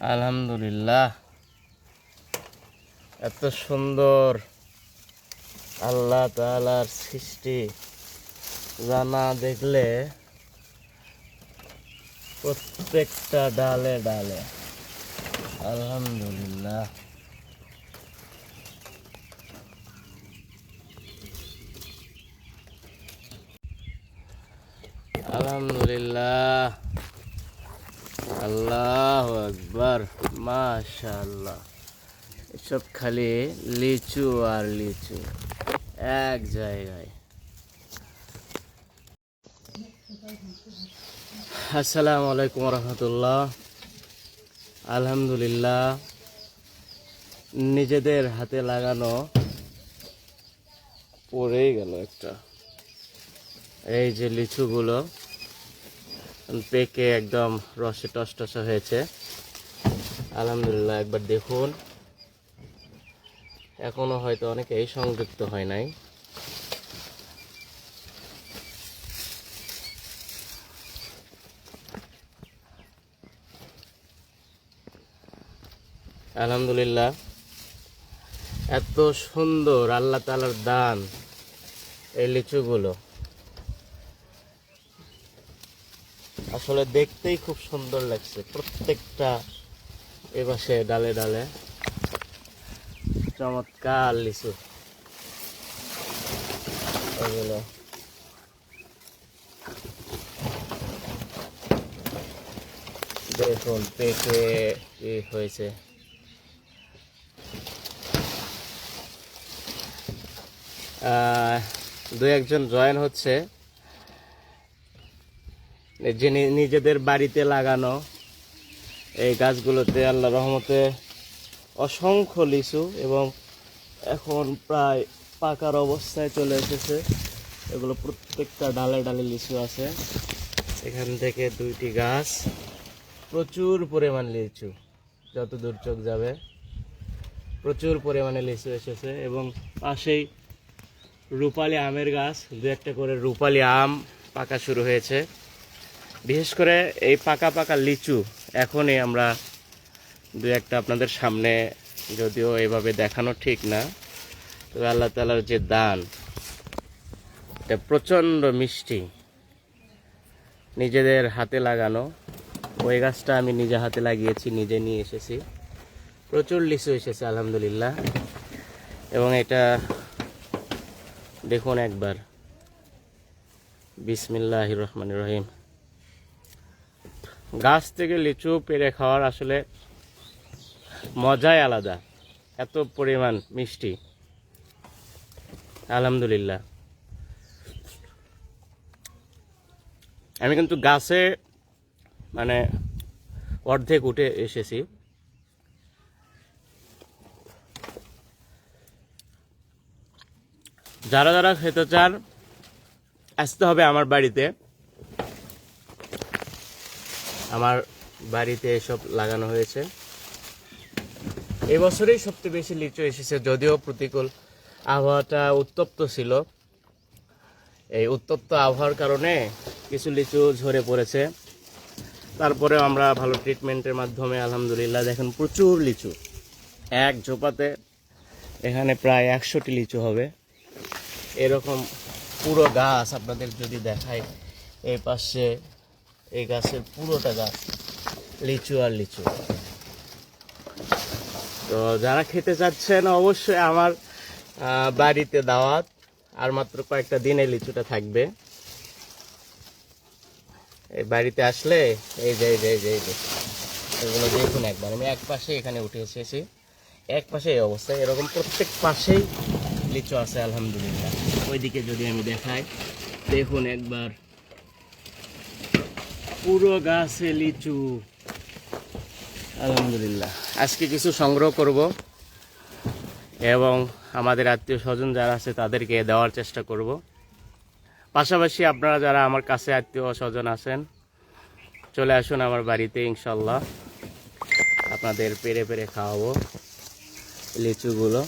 আলহামদুলিল্লাহ। এত সুন্দর আল্লাহ তালার সৃষ্টি, যা না দেখলে প্রত্যেকটা ডালে ডালে। আলহামদুলিল্লাহ। আলহামদুলিল্লাহ। আল্লাহ আকবার মাশাআল্লাহ। এসব খালি লিচু আর লিচু, এক জায়গায়। আসসালামু আলাইকুম রহমতুল্লাহ। আলহামদুলিল্লাহ, নিজেদের হাতে লাগানো পড়েই গেল একটা। এই যে লিচুগুলো, পেকে একদম রসে টসটসে হয়েছে। আলহামদুলিল্লাহ, একবার দেখুন। এখনও হয়তো অনেকেই সংযুক্ত হয় নাই। আলহামদুলিল্লাহ, এত সুন্দর আল্লাহ তালার দান এই লিচুগুলো। আসলে দেখতেই খুব সুন্দর লাগছে, প্রত্যেকটা এপাশে ডালে ডালে। চমৎকার লিচু। দেখুন পেকে কি হয়েছে। দু একজন জয়েন হচ্ছে। যে নি- নিজেদের বাড়িতে লাগানো। এই গাছগুলোতে আল্লাহ রহমতে অসংখ্য লিচু এবং এখন প্রায় পাকার অবস্থায় চলে এসেছে। এগুলো প্রত্যেকটা ডালে ডালে লিচু আছে। এখান থেকে দুইটি গাছ। প্রচুর পরিমাণ লিচু যত দূর চোখ যাবে। প্রচুর পরিমাণে লিচু এসেছে এবং পাশেই রূপালি আমের গাছ। দু একটা করে রূপালি আম পাকা শুরু হয়েছে। বিশেষ করে এই পাকা পাকা লিচু এখনই আমরা দু একটা আপনাদের সামনে যদিও এভাবে দেখানো ঠিক না, তবে আল্লাহ তালার যে দান, এটা প্রচণ্ড মিষ্টি। নিজেদের হাতে লাগানো। ওই গাছটা আমি নিজে হাতে লাগিয়েছি, নিজে নিয়ে এসেছি। প্রচুর লিচু এসেছে, আলহামদুলিল্লাহ। এবং এটা দেখুন একবার। বিসমিল্লাহ রহমান রহিম। গাছ থেকে লিচু পেরে খাওয়ার আসলে মজাই আলাদা। এত পরিমাণ মিষ্টি। আলহামদুলিল্লাহ। আমি কিন্তু গাছে মানে অর্ধেক উঠে এসেছি। যারা যারা খেতে চান, আসতে হবে আমার বাড়িতে। আমার বাড়িতে এসব লাগানো হয়েছে। এবছরেই সবচেয়ে বেশি লিচু এসেছে, যদিও প্রতিকূল আবহাওয়াটা উত্তপ্ত ছিল। এই উত্তপ্ত আবহাওয়ার কারণে কিছু লিচু ঝরে পড়েছে। তারপরে আমরা ভালো ট্রিটমেন্টের মাধ্যমে, আলহামদুলিল্লাহ, দেখেন প্রচুর লিচু। এক ঝোপাতে এখানে প্রায় একশোটি লিচু হবে। এরকম পুরো গাছ আপনাদের যদি দেখায় এই পাশে এই গাছের পুরোটা গাছ, লিচু আর লিচু। তো যারা খেতে চাচ্ছেন অবশ্যই আমার বাড়িতে দাওয়াত, আর মাত্র কয়েকটা দিনে লিচুটা থাকবে। এই বাড়িতে আসলে, এই যে যে যে যে, এগুলো দেখুন একবার। আমি এক পাশে এখানে উঠে এসেছি। এক পাশে এই অবস্থা এরকম প্রত্যেক পাশেই লিচু আছে, আলহামদুলিল্লাহ। ওইদিকে যদি আমি দেখাই, দেখুন একবার। পুরো গাছে লিচু। আলহামদুলিল্লাহ। আজকে কিছু সংগ্রহ করব এবং আমাদের আত্মীয় স্বজন যারা আছে তাদেরকে দেওয়ার চেষ্টা করব। পাশাপাশি আপনারা যারা আমার কাছে আত্মীয় স্বজন আছেন, চলে আসুন আমার বাড়িতে ইনশাল্লাহ আপনাদের পেরে পেরে খাওয়াবো লিচুগুলো।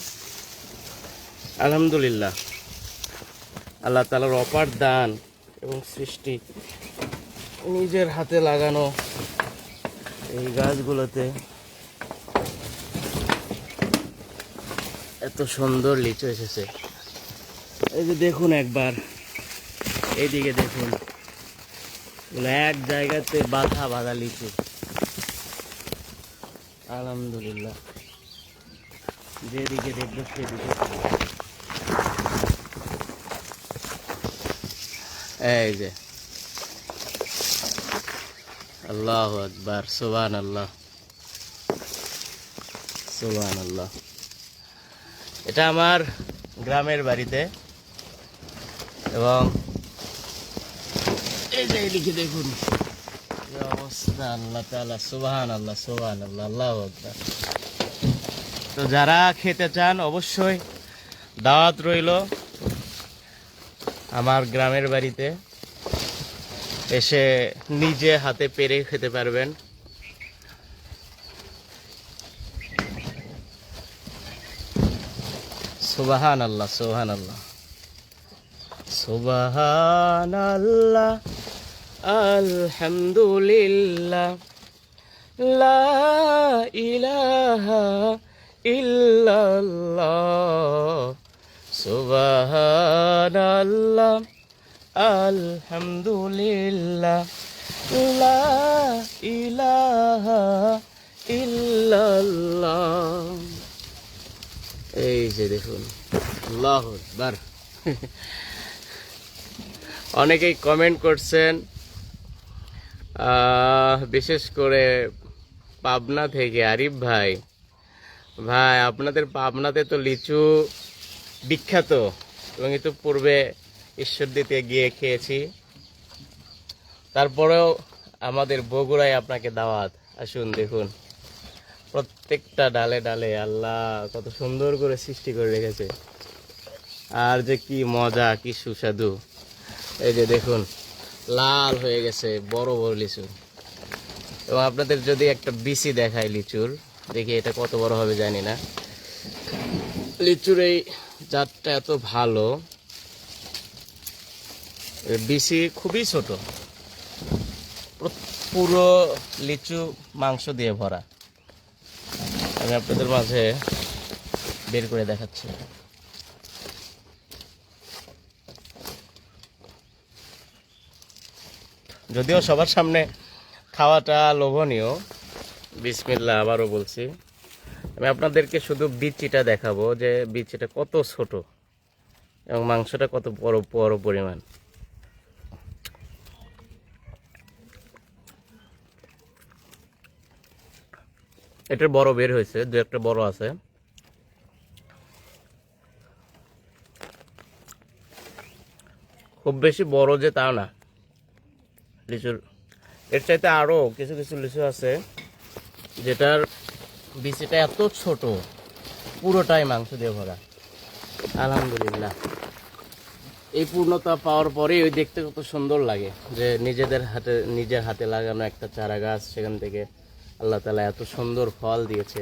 আলহামদুলিল্লাহ। আল্লাহ তালার অপার দান এবং সৃষ্টি নিজের হাতে লাগানো এই গাছগুলোতে। এত সুন্দর লিচু এসেছে। এই যে দেখুন একবার, এইদিকে দেখুন। এক জায়গাতে বাধা বাধা লিচু। আলহামদুলিল্লাহ। যেদিকে দেখব সেদিকে। এই যে। আল্লাহ আকবার সুবান আল্লাহ সুবান আল্লাহ এটা আমার গ্রামের বাড়িতে। এবং এই যে এদিকে দেখুন অবস্থা আল্লাহ তাআলা। সুবহান আল্লাহ সুবহান আল্লাহ আল্লাহ আকবার। তো যারা খেতে চান, অবশ্যই দাওয়াত রইল আমার গ্রামের বাড়িতে। এসে নিজে হাতে পেরে খেতে পারবেন। সুবাহান আল্লাহ সুবাহান আল্লাহ সুবাহান আল্লাহ আলহামদুলিল্লাহ। লা ইলাহা ইল্লাল্লাহ। সুবাহান আল্লাহ আলহামদুলিল্লাহ এই যে দেখুন আকবার। অনেকেই কমেন্ট করছেন বিশেষ করে পাবনা থেকে আরিফ ভাই। ভাই, আপনাদের পাবনাতে তো লিচু বিখ্যাত, এবং এ তো পূর্বে ঈশ্বর দিতে গিয়ে খেয়েছি। তারপরেও আমাদের বগুড়ায় আপনাকে দাওয়াত। আসুন, দেখুন। প্রত্যেকটা ডালে ডালে আল্লাহ কত সুন্দর করে সৃষ্টি করে রেখেছে। আর যে কি মজা, কি সুস্বাদু। এই যে দেখুন, লাল হয়ে গেছে, বড় বড় লিচু। এবং আপনাদের যদি একটা বিসি দেখায় লিচুর, দেখি এটা কত বড় হবে জানি না। লিচুর এই জাতটা এত ভালো। বিসি খুবই ছোট। পুরো- লিচু মাংস দিয়ে ভরা। আমি আপনাদের মাঝে বের করে দেখাচ্ছি। যদিও সবার সামনে খাওয়াটা লোভনীয় বিসমিল্লা আবারও বলছি। আমি আপনাদেরকে শুধু বিচিটা দেখাবো যে বিচিটা কত ছোট এবং মাংসটা কত বড় বড় পরিমাণ। এটার বড় বের হয়েছে, দু একটা বড় আছে। খুব বেশি বড় যে তা না। লিচুর এর চাইতে আরও কিছু কিছু লিচু আছে, যেটার বিচিটা এত ছোট, পুরোটাই মাংস দিয়ে ভরা। আলহামদুলিল্লাহ। এই পূর্ণতা পাওয়ার পরেই ওই দেখতে কত সুন্দর লাগে, যে নিজেদের হাতে নিজের হাতে লাগানো একটা চারা গাছ সেখান থেকে আল্লাহ তালা এত সুন্দর ফল দিয়েছে।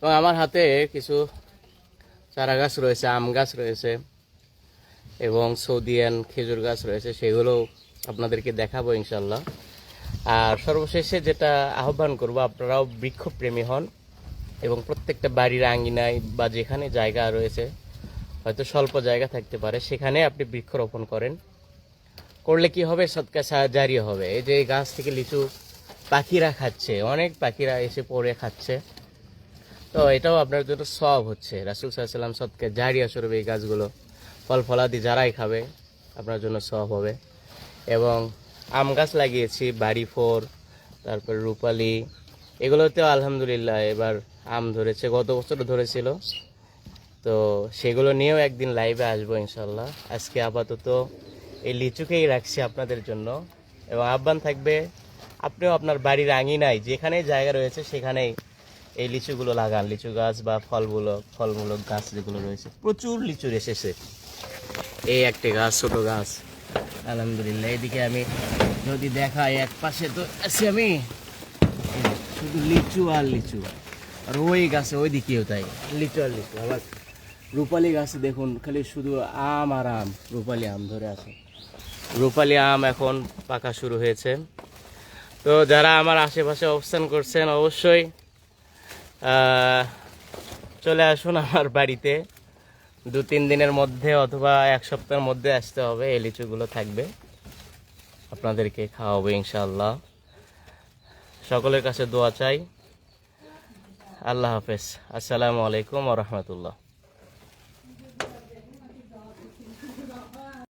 এবং আমার হাতে কিছু চারা গাছ রয়েছে, আম গাছ রয়েছে এবং সৌদিয়ান খেজুর গাছ রয়েছে, সেগুলোও আপনাদেরকে দেখাবো ইনশাল্লাহ আর সর্বশেষে যেটা আহ্বান করব, আপনারাও বৃক্ষপ্রেমী হন এবং প্রত্যেকটা বাড়ির আঙ্গিনায় বা যেখানে জায়গা রয়েছে, হয়তো স্বল্প জায়গা থাকতে পারে, সেখানে আপনি বৃক্ষরোপণ করেন। করলে কি হবে? সৎকা জারি হবে। এই যে গাছ থেকে লিচু পাখিরা খাচ্ছে, অনেক পাখিরা এসে পড়ে খাচ্ছে। তো এটাও আপনার জন্য সব হচ্ছে। রাসুল সাল্লাম সবকে জারিয়া স্বরূপ এই গাছগুলো, ফল ফলাদি যারাই খাবে, আপনার জন্য সব হবে। এবং আম গাছ লাগিয়েছি, বাড়ি ফোর, তারপর রূপালি, এগুলোতেও আলহামদুলিল্লাহ এবার আম ধরেছে, গত বছর ধরেছিল। তো সেগুলো নিয়েও একদিন লাইভে আসব ইনশাল্লাহ আজকে আপাতত এই লিচুকেই রাখছি আপনাদের জন্য। এবং আহ্বান থাকবে আপনিও আপনার বাড়ির আঙিনায় যেখানে জায়গা রয়েছে সেখানেই এই লিচুগুলো লাগান। লিচু গাছ বা ফলমূলক ফলমূলক গাছ যেগুলো রয়েছে, প্রচুর লিচু এসেছে। এই একটি গাছ, ছোট গাছ। আলহামদুলিল্লাহ, এদিকে আমি যদি দেখাই, এক পাশে তো আছি আমি। শুধু লিচু আর লিচু। আর ওই গাছে, ওই দিকেও তাই। লিচু আর লিচু, আবার রূপালি গাছে দেখুন, খালি শুধু আম আর আম। রূপালি আম ধরে আছে। রূপালি আম এখন পাকা শুরু হয়েছে। তো যারা আমার আশেপাশে অবস্থান করছেন অবশ্যই চলে আসুন আমার বাড়িতে। দু তিন দিনের মধ্যে অথবা এক সপ্তাহের মধ্যে আসতে হবে, এই লিচুগুলো থাকবে। আপনাদেরকে খাওয়াবো ইনশাল্লাহ সকলের কাছে দোয়া চাই। আল্লাহ হাফেজ। আসসালামু আলাইকুম রহমতুল্লাহ।